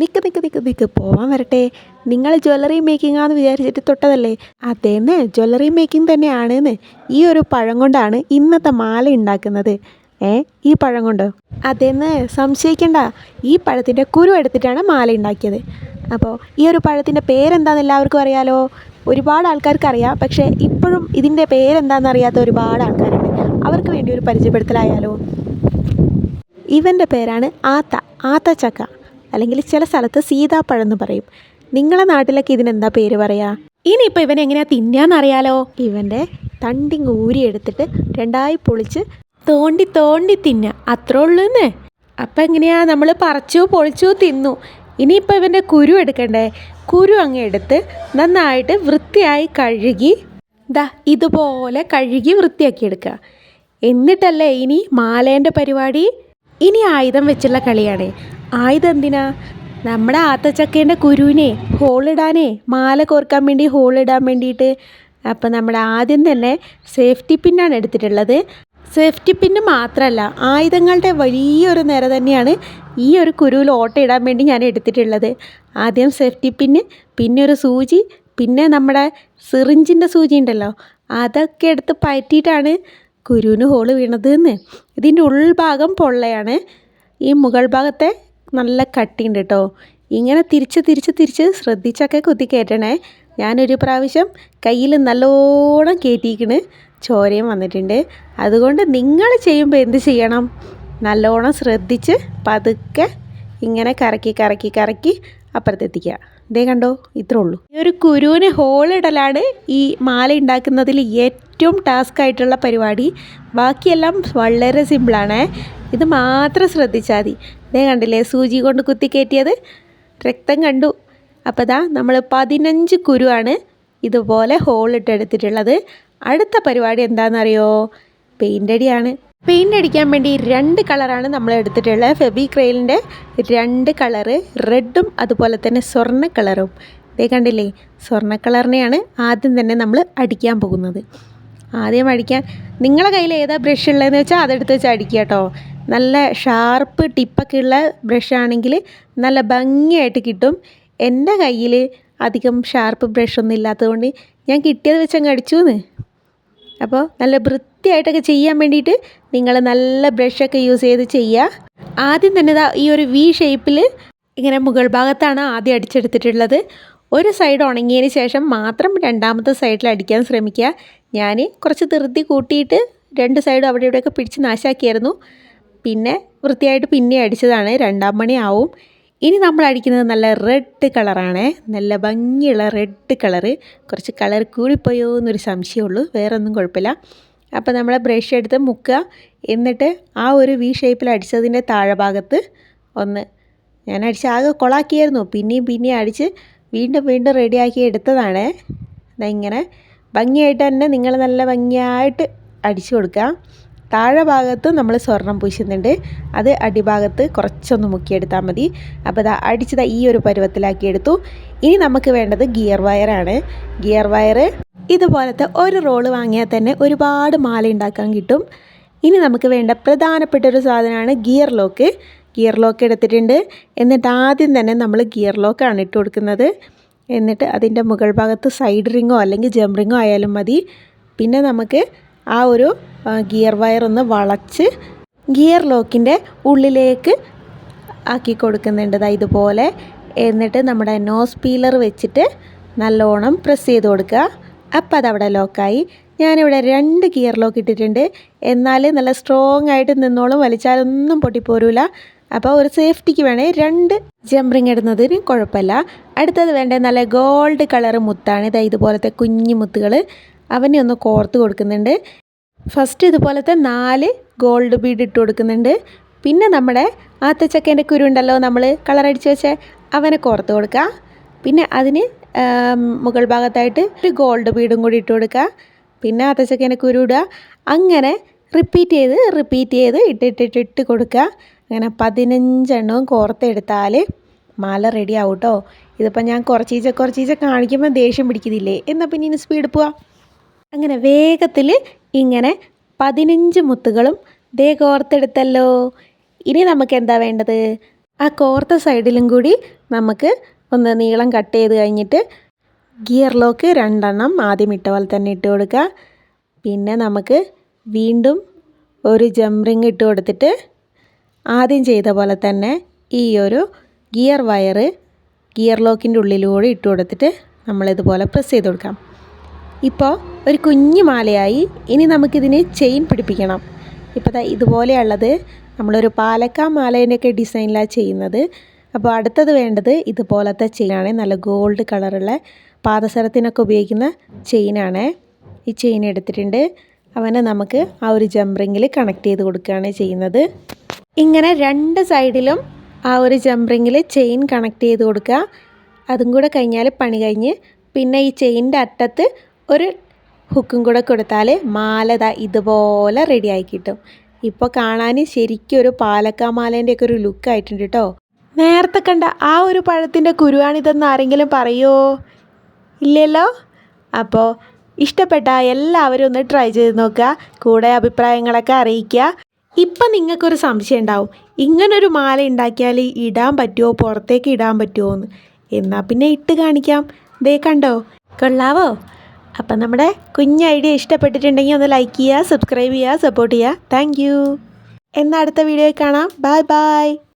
നിക്ക് മിക്ക മിക്ക മിക്ക പോവാൻ വരട്ടെ. നിങ്ങൾ ജ്വല്ലറി മേക്കിംഗ് ആണെന്ന് വിചാരിച്ചിട്ട് തൊട്ടതല്ലേ? അതേന്ന് ജ്വല്ലറി മേക്കിംഗ് തന്നെയാണ് ഈ ഒരു പഴം കൊണ്ടാണ് ഇന്നത്തെ മാല ഉണ്ടാക്കുന്നത് ഏ ഈ പഴം കൊണ്ട്? അതേന്ന് സംശയിക്കണ്ട. ഈ പഴത്തിന്റെ കുരു എടുത്തിട്ടാണ് മാല ഉണ്ടാക്കിയത് അപ്പോൾ ഈ ഒരു പഴത്തിന്റെ പേരെന്താണെന്ന് എല്ലാവർക്കും അറിയാലോ? ഒരുപാട് ആൾക്കാർക്ക് അറിയാം പക്ഷേ ഇപ്പോഴും ഇതിന്റെ പേരെന്താണെന്ന് അറിയാത്ത ഒരുപാട് ആൾക്കാരുണ്ട്. അവർക്ക് വേണ്ടി ഒരു പരിചയപ്പെടുത്തലായാലോ? ഇവന്റെ പേരാണ് ആത്ത. ആത്ത ചക്ക. അല്ലെങ്കിൽ ചില സ്ഥലത്ത് സീതാപ്പഴം എന്ന് പറയും. നിങ്ങളെ നാട്ടിലൊക്കെ ഇതിനെന്താ പേര് പറയാ? ഇനിയിപ്പോൾ ഇവൻ എങ്ങനെയാ തിന്നാന്നറിയാലോ? ഇവന്റെ തണ്ടിങ് ഊരി എടുത്തിട്ട് രണ്ടായി പൊളിച്ച് തോണ്ടി തോണ്ടി തിന്ന. അത്രേ ഉള്ളൂന്ന്. അപ്പം എങ്ങനെയാ നമ്മൾ പറിച്ചു പൊളിച്ചു തിന്നു. ഇനിയിപ്പോൾ ഇവന്റെ കുരു എടുക്കണ്ടേ? കുരു അങ്ങ് എടുത്ത് നന്നായിട്ട് വൃത്തിയായി കഴുകി ദാ ഇതുപോലെ കഴുകി വൃത്തിയാക്കി എടുക്കുക. എന്നിട്ടല്ലേ ഇനി മാലേന്റെ പരിപാടി? ഇനി ആയുധം വെച്ചുള്ള കളിയാണ്. ആയുധം എന്തിനാ നമ്മുടെ ആത്തച്ചക്കേന്റെ കുരുവിനെ ഹോളിടാനേ മാല കോർക്കാൻ വേണ്ടി ഹോളിടാൻ വേണ്ടിയിട്ട്. അപ്പം നമ്മൾ ആദ്യം തന്നെ സേഫ്റ്റി പിന്നാണ് എടുത്തിട്ടുള്ളത്. സേഫ്റ്റി പിന്ന് മാത്രമല്ല ആയുധങ്ങളുടെ വലിയൊരു നിര തന്നെയാണ് ഈ ഒരു കുരുവിൽ ഓട്ടയിടാൻ വേണ്ടി ഞാൻ എടുത്തിട്ടുള്ളത്. ആദ്യം സേഫ്റ്റി പിന്ന് പിന്നെ ഒരു സൂചി പിന്നെ നമ്മുടെ സിറിഞ്ചിന്റെ സൂചി ഉണ്ടല്ലോ അതൊക്കെ എടുത്ത് പയറ്റിയിട്ടാണ് കുരുവിന് ഹോൾ വീണത് എന്ന് ഇതിന്റെ ഉൾഭാഗം പൊള്ളയാണ്. ഈ മുകൾ ഭാഗത്തെ നല്ല കട്ടിയുണ്ട് കേട്ടോ ഇങ്ങനെ തിരിച്ച് തിരിച്ച് തിരിച്ച് ശ്രദ്ധിച്ചൊക്കെ കുത്തി കയറ്റണേ ഞാനൊരു പ്രാവശ്യം കയ്യിൽ നല്ലോണം കയറ്റിയിരിക്കണ് ചോരയും വന്നിട്ടുണ്ട്. അതുകൊണ്ട് നിങ്ങൾ ചെയ്യുമ്പോൾ എന്ത് ചെയ്യണം? നല്ലോണം ശ്രദ്ധിച്ച് പതുക്കെ ഇങ്ങനെ കറക്കി കറക്കി കറക്കി അപ്പുറത്തെത്തിക്കുക. ഇതേ കണ്ടോ? ഇത്രേ ഉള്ളൂ. ഈ ഒരു കുരുവിന് ഹോളിടലാണ് ഈ മാല ഉണ്ടാക്കുന്നതിൽ ഏറ്റവും ടാസ്ക് ആയിട്ടുള്ള പരിപാടി. ബാക്കിയെല്ലാം വളരെ സിമ്പിളാണ്. ഇത് മാത്രം ശ്രദ്ധിച്ചാൽ മതി. ഇതേ കണ്ടില്ലേ സൂചി കൊണ്ട് കുത്തി കയറ്റിയത്? രക്തം കണ്ടു. അപ്പോൾ ദാ നമ്മൾ പതിനഞ്ച് കുരുവാണ് ഇതുപോലെ ഹോളിട്ട് എടുത്തിട്ടുള്ളത്. അടുത്ത പരിപാടി എന്താണെന്നറിയോ? പെയിന്റ് അടിയാണ്. പെയിന്റ് അടിക്കാൻ വേണ്ടി രണ്ട് കളറാണ് നമ്മൾ എടുത്തിട്ടുള്ളത്. ഫെബി ക്രെയിലിന്റെ രണ്ട് കളറ് റെഡും അതുപോലെ തന്നെ സ്വർണ കളറും ഇതേ കണ്ടില്ലേ? സ്വർണ കളറിനെയാണ് ആദ്യം തന്നെ നമ്മൾ അടിക്കാൻ പോകുന്നത്. ആദ്യം അടിക്കാൻ. നിങ്ങളെ കയ്യിൽ ഏതാ ബ്രഷ് ഉള്ളതെന്ന് വെച്ചാൽ അതെടുത്ത് വെച്ച് അടിക്കുക കേട്ടോ. നല്ല ഷാർപ്പ് ടിപ്പൊക്കെ ഉള്ള ബ്രഷ് ആണെങ്കിൽ നല്ല ഭംഗിയായിട്ട് കിട്ടും. എന്റെ കയ്യിൽ അധികം ഷാർപ്പ് ബ്രഷ് ഒന്നും ഇല്ലാത്തതുകൊണ്ട് ഞാൻ കിട്ടിയത് വെച്ച് അങ്ങ് അടിച്ചു എന്ന് അപ്പോൾ നല്ല വൃത്തിയായിട്ടൊക്കെ ചെയ്യാൻ വേണ്ടിയിട്ട് നിങ്ങൾ നല്ല ബ്രഷൊക്കെ യൂസ് ചെയ്ത് ചെയ്യുക. ആദ്യം തന്നെ ഈ ഒരു വി ഷേപ്പിൽ ഇങ്ങനെ മുകൾ ഭാഗത്താണ് ആദ്യം അടിച്ചെടുത്തിട്ടുള്ളത്. ഒരു സൈഡ് ഉണങ്ങിയതിന് ശേഷം മാത്രം രണ്ടാമത്തെ സൈഡിൽ അടിക്കാൻ ശ്രമിക്കുക. ഞാൻ കുറച്ച് ധൃതി കൂട്ടിയിട്ട് രണ്ട് സൈഡും അവിടെ ഇവിടെയൊക്കെ പിടിച്ച് നാശാക്കിയായിരുന്നു. പിന്നെ വൃത്തിയായിട്ട് പിന്നെ അടിച്ചതാണ്. രണ്ടാം മണി ആവും. ഇനി നമ്മൾ അടിക്കുന്നത് നല്ല റെഡ് കളറാണ് നല്ല ഭംഗിയുള്ള റെഡ് കളറ് കുറച്ച് കളർ കൂടിപ്പോയോ എന്നൊരു സംശയമുള്ളൂ വേറെ ഒന്നും കുഴപ്പമില്ല. അപ്പോൾ നമ്മൾ ബ്രഷ് എടുത്ത് മുക്കുക. എന്നിട്ട് ആ ഒരു വി ഷേപ്പിൽ അടിച്ചതിന്റെ താഴെ ഭാഗത്ത് ഒന്ന് ഞാൻ അടിച്ച് ആകെ കൊളാക്കിയായിരുന്നു. പിന്നെയും പിന്നെയും അടിച്ച് വീണ്ടും വീണ്ടും റെഡിയാക്കി എടുത്തതാണ്. ഇങ്ങനെ ഭംഗിയായിട്ട് തന്നെ നിങ്ങൾ നല്ല ഭംഗിയായിട്ട് അടിച്ചു കൊടുക്കുക. താഴെ ഭാഗത്ത് നമ്മൾ സ്വർണം പൂശുന്നുണ്ട്. അത് അടിഭാഗത്ത് കുറച്ചൊന്ന് മുക്കിയെടുത്താൽ മതി. അപ്പോൾ ഇതാ അടിച്ചത് ഈ ഒരു പരുവത്തിലാക്കി എടുത്തു. ഇനി നമുക്ക് വേണ്ടത് ഗിയർ വയറാണ് ഗിയർ വയർ ഇതുപോലത്തെ ഒരു റോൾ വാങ്ങിയാൽ തന്നെ ഒരുപാട് മാല ഉണ്ടാക്കാൻ കിട്ടും. ഇനി നമുക്ക് വേണ്ട പ്രധാനപ്പെട്ട ഒരു സാധനമാണ് ഗിയർ ലോക്ക്. ഗിയർ ലോക്ക് എടുത്തിട്ടുണ്ട്. എന്നിട്ട് ആദ്യം തന്നെ നമ്മൾ ഗിയർ ലോക്കാണ് ഇട്ട് കൊടുക്കുന്നത്. എന്നിട്ട് അതിന്റെ മുകൾ ഭാഗത്ത് സൈഡ് റിങ്ങോ അല്ലെങ്കിൽ ജം റിങ്ങോ ആയാലും മതി. പിന്നെ നമുക്ക് ആ ഒരു ഗിയർ വയർ ഒന്ന് വളച്ച് ഗിയർ ലോക്കിന്റെ ഉള്ളിലേക്ക് ആക്കി കൊടുക്കുന്നുണ്ട്. ഇതുപോലെ. എന്നിട്ട് നമ്മുടെ നോസ് പീലർ വെച്ചിട്ട് നല്ലോണം പ്രസ് ചെയ്ത് കൊടുക്കുക. അപ്പം അതവിടെ ലോക്കായി. ഞാനിവിടെ രണ്ട് ഗിയർ ലോക്ക് ഇട്ടിട്ടുണ്ട്. എന്നാൽ നല്ല സ്ട്രോങ് ആയിട്ട് നിന്നോളും വലിച്ചാലൊന്നും പൊട്ടിപ്പോരൂല. അപ്പോൾ ഒരു സേഫ്റ്റിക്ക് വേണേ രണ്ട് ജംറിങ് ഇടുന്നതിന് കുഴപ്പമില്ല. അടുത്തത് വേണ്ടത് നല്ല ഗോൾഡ് കളർ മുത്താണ്. ഇതാ ഇതുപോലത്തെ കുഞ്ഞു മുത്തുകൾ. അവനെ ഒന്ന് കോർത്ത് കൊടുക്കുന്നുണ്ട്. ഫസ്റ്റ് ഇതുപോലത്തെ നാല് ഗോൾഡ് ബീഡ് ഇട്ട് കൊടുക്കുന്നുണ്ട്. പിന്നെ നമ്മുടെ ആത്തച്ചക്കേന്റെ കുരു ഉണ്ടല്ലോ നമ്മൾ കളറടിച്ച് വെച്ച അവനെ കോർത്ത് കൊടുക്കുക. പിന്നെ അതിന് മുകൾ ഭാഗത്തായിട്ട് ഒരു ഗോൾഡ് ബീഡും കൂടി ഇട്ട് കൊടുക്കുക. പിന്നെ ആത്തച്ചക്കേന്റെ കുരു ഇടുക. അങ്ങനെ റിപ്പീറ്റ് ചെയ്ത് റിപ്പീറ്റ് ചെയ്ത് ഇട്ടിട്ടിട്ടിട്ട് കൊടുക്കുക. അങ്ങനെ പതിനഞ്ചെണ്ണവും കോർത്തെടുത്താൽ മാല റെഡി ആവും കേട്ടോ ഇതിപ്പോൾ ഞാൻ കുറച്ചീച്ച കുറച്ചീച്ച കാണിക്കുമ്പോൾ ദേഷ്യം പിടിക്കുന്നില്ലേ? എന്നാൽ പിന്നെ ഇനി സ്പീഡ് പോവാം. അങ്ങനെ വേഗത്തിൽ ഇങ്ങനെ പതിനഞ്ച് മുത്തുകളും ദേ കോർത്തെടുത്തല്ലോ. ഇനി നമുക്ക് എന്താ വേണ്ടത്? ആ കോർത്ത സൈഡിലും കൂടി നമുക്ക് ഒന്ന് നീളം കട്ട് ചെയ്ത് കഴിഞ്ഞിട്ട് ഗിയർ ലോക്ക് രണ്ടെണ്ണം ആദ്യം ഇട്ട പോലെ തന്നെ ഇട്ട് കൊടുക്കുക. പിന്നെ നമുക്ക് വീണ്ടും ഒരു ജംറിങ് ഇട്ട് കൊടുത്തിട്ട് ആദ്യം ചെയ്ത പോലെ തന്നെ ഈ ഒരു ഗിയർ വയർ ഗിയർ ലോക്കിന്റെ ഉള്ളിലൂടെ ഇട്ട് കൊടുത്തിട്ട് നമ്മളിതുപോലെ പ്രസ് ചെയ്ത് കൊടുക്കാം. ഇപ്പോൾ ഒരു കുഞ്ഞു മാലയായി ഇനി നമുക്കിതിന് ചെയിൻ പിടിപ്പിക്കണം. ഇപ്പോൾ ദാ ഇതുപോലെയുള്ളത് നമ്മളൊരു പാലക്ക മാലേന്റെയൊക്കെ ഡിസൈനിലാണ് ചെയ്യുന്നത്. അപ്പോൾ അടുത്തത് വേണ്ടത് ഇതുപോലത്തെ ചെയിനാണ് നല്ല ഗോൾഡ് കളറുള്ള പാദസരത്തിനൊക്കെ ഉപയോഗിക്കുന്ന ചെയിനാണ് ഈ ചെയിൻ എടുത്തിട്ടുണ്ട്. അവനെ നമുക്ക് ആ ഒരു ജംറിങ്ങിൽ കണക്ട് ചെയ്ത് കൊടുക്കുകയാണ് ചെയ്യുന്നത്. ഇങ്ങനെ രണ്ട് സൈഡിലും ആ ഒരു ജംറിങ്ങിൽ ചെയിൻ കണക്ട് ചെയ്ത് കൊടുക്കുക. അതും കൂടെ കഴിഞ്ഞാൽ പണി കഴിഞ്ഞ് പിന്നെ ഈ ചെയിനിന്റെ അറ്റത്ത് ഒരു ഹുക്കും കൂടെ കൊടുത്താൽ മാലത ഇതുപോലെ റെഡി ആയി കിട്ടും. ഇപ്പോൾ കാണാൻ ശരിക്കും ഒരു പാലക്കാ മാലേന്റെ ഒക്കെ ഒരു ലുക്ക് ആയിട്ടുണ്ട് കേട്ടോ നേരത്തെ കണ്ട ആ ഒരു പഴത്തിന്റെ കുരുവാണിതെന്ന് ആരെങ്കിലും പറയുമോ ഇല്ലല്ലോ? അപ്പോൾ ഇഷ്ടപ്പെട്ട എല്ലാവരും ഒന്ന് ട്രൈ ചെയ്ത് നോക്കുക. കൂടെ അഭിപ്രായങ്ങളൊക്കെ അറിയിക്കുക. ഇപ്പം നിങ്ങൾക്കൊരു സംശയം ഉണ്ടാവും. ഇങ്ങനൊരു മാല ഉണ്ടാക്കിയാൽ ഇടാൻ പറ്റുമോ പുറത്തേക്ക് ഇടാൻ പറ്റുമോ എന്ന്. എന്നാൽ പിന്നെ ഇട്ട് കാണിക്കാം. ദേ കണ്ടോ? കൊള്ളാവോ? അപ്പം നമ്മുടെ കുഞ്ഞ് ഐഡിയ ഇഷ്ടപ്പെട്ടിട്ടുണ്ടെങ്കിൽ ഒന്ന് ലൈക്ക് ചെയ്യുക സബ്സ്ക്രൈബ് ചെയ്യുക സപ്പോർട്ട് ചെയ്യുക. താങ്ക് യു എന്നാൽ അടുത്ത വീഡിയോയിൽ കാണാം. Bye bye